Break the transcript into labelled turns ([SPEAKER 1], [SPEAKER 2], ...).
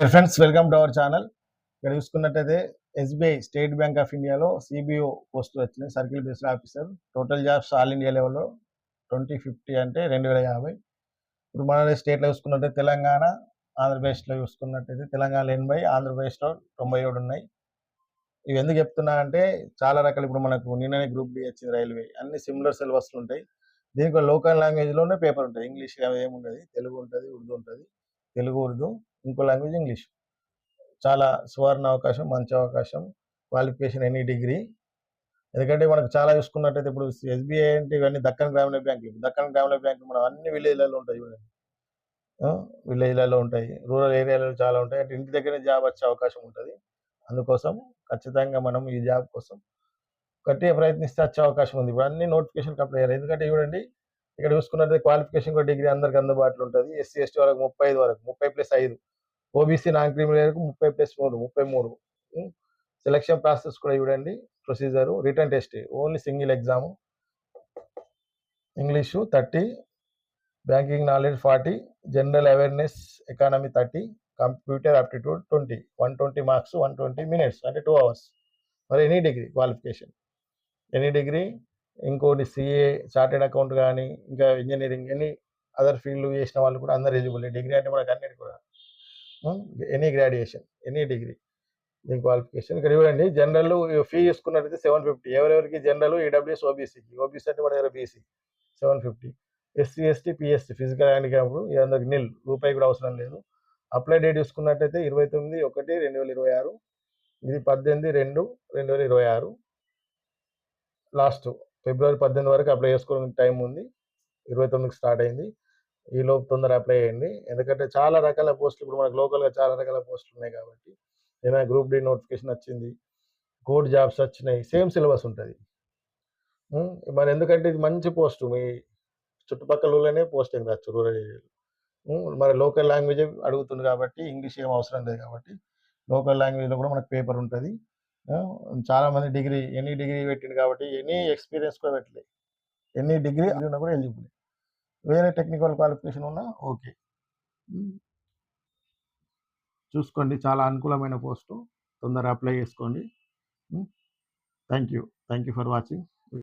[SPEAKER 1] Friends welcome to our channel ఇక్కడ చూసుకున్నట్టయితే SBI state bank of ఇండియాలో సిబిఓ పోస్టులు వచ్చినాయి circle based officer total jobs all India లెవెల్లో ట్వంటీ ఫిఫ్టీ అంటే రెండు వేల యాభై. ఇప్పుడు మన స్టేట్లో చూసుకున్నట్టయితే తెలంగాణ ఆంధ్రప్రదేశ్లో చూసుకున్నట్టయితే తెలంగాణలో ఎనభై ఆంధ్రప్రదేశ్లో తొంభై ఏడు ఉన్నాయి. ఇవి ఎందుకు చెప్తున్నా అంటే చాలా రకాలు ఇప్పుడు మనకు నిన్ననే గ్రూప్ డి వచ్చింది రైల్వే. అన్ని సిమిలర్ సిలబస్లు ఉంటాయి. దీనికి లోకల్ లాంగ్వేజ్లోనే పేపర్ ఉంటుంది. ఇంగ్లీష్ ఏముంటుంది తెలుగు ఉంటుంది ఉర్దూ ఉంటుంది. తెలుగు ఉర్దూ. ఇంకో లాంగ్వేజ్ ఇంగ్లీష్. చాలా సువర్ణ అవకాశం మంచి అవకాశం క్వాలిఫికేషన్ ఎనీ డిగ్రీ. ఎందుకంటే మనకు చాలా చూసుకున్నట్టయితే ఇప్పుడు ఎస్బీఐ అంటే ఇవన్నీ దక్కన్ గ్రామీణ బ్యాంక్ దక్కన్ గ్రామీణ బ్యాంక్ మనం అన్ని విలేజ్లలో ఉంటాయి చూడండి. విలేజ్లలో ఉంటాయి. రూరల్ ఏరియాలో చాలా ఉంటాయి. అంటే ఇంటి దగ్గర జాబ్ వచ్చే అవకాశం ఉంటుంది. అందుకోసం ఖచ్చితంగా మనం ఈ జాబ్ కోసం గట్టిగా ప్రయత్నిస్తే వచ్చే అవకాశం ఉంది. ఇప్పుడు అన్ని నోటిఫికేషన్ అప్లై చేయాలి. ఎందుకంటే చూడండి ఇక్కడ చూసుకున్నట్లయితే క్వాలిఫికేషన్ కూడా డిగ్రీ అందరికి అందుబాటులో ఉంటుంది. ఎస్సీ ఎస్టీ వరకు ముప్పై ఐదు వరకు ముప్పై ప్లస్ ఐదు. ఓబీసీ నాన్ క్రిమినల్కు ముప్పై ప్లస్ మూడు ముప్పై మూడు. సెలక్షన్ ప్రాసెస్ కూడా చూడండి. Procedure written test only single exam English thirty banking knowledge forty general awareness economy thirty computer aptitude twenty one twenty marks one twenty minutes అంటే టూ అవర్స్ మరి any degree qualification any degree ఇంకోటి CA chartered account కానీ ఇంకా engineering any other field చేసిన వాళ్ళు కూడా అందరు eligible degree అంటే మనకు అన్నిటి కూడా. ఎనీ గ్రాడ్యుయేషన్ ఎనీ డిగ్రీ దీని క్వాలిఫికేషన్ ఇక్కడ చూడండి జనరల్ ఫీ చూసుకున్నట్టయితే సెవెన్ ఫిఫ్టీ ఎవరెవరికి జనరల్ ఈడబ్ల్యూఎస్ ఓబీసీకి ఓబీసీ అంటే మన దగ్గర BC seven fifty SC ST PSC physical handicap ఈ అందరికి నిల్ రూపాయి కూడా అవసరం లేదు. అప్లై డేట్ చూసుకున్నట్టయితే ఇరవై తొమ్మిది ఒకటి రెండు వేల ఇరవై ఆరు. ఇది పద్దెనిమిది రెండు రెండు వేల ఇరవై ఆరు. లాస్ట్ ఫిబ్రవరి పద్దెనిమిది వరకు అప్లై చేసుకోవడానికి టైం ఉంది. ఇరవై తొమ్మిదికి స్టార్ట్ అయింది. ఈ లోపు తొందర అప్లై చేయండి. ఎందుకంటే చాలా రకాల పోస్టులు ఇప్పుడు మనకు లోకల్గా చాలా రకాల పోస్టులు ఉన్నాయి కాబట్టి ఏదైనా గ్రూప్ డి నోటిఫికేషన్ వచ్చింది కోడ్ జాబ్స్ వచ్చినాయి సేమ్ సిలబస్ ఉంటుంది. మరి ఎందుకంటే ఇది మంచి పోస్ట్. మీ చుట్టుపక్కల చుట్టుపక్కలలోనే పోస్టింగ్ రావచ్చు రూరల్ ఏరియాలో మరి లోకల్ లాంగ్వేజ్ అడుగుతుంది కాబట్టి ఇంగ్లీష్ ఏం అవసరం లేదు కాబట్టి లోకల్ లాంగ్వేజ్లో కూడా మనకు పేపర్ ఉంటుంది. చాలామంది డిగ్రీ ఎనీ డిగ్రీ పెట్టింది కాబట్టి ఎనీ ఎక్స్పీరియన్స్ కూడా పెట్టలేదు ఎనీ డిగ్రీ కూడా ఎలిజిబుల్ వేరే టెక్నికల్ క్వాలిఫికేషన్ ఉన్నా ఓకే. చూసుకోండి చాలా అనుకూలమైన పోస్టు. తొందరగా అప్లై చేసుకోండి. Thank you thank you for watching.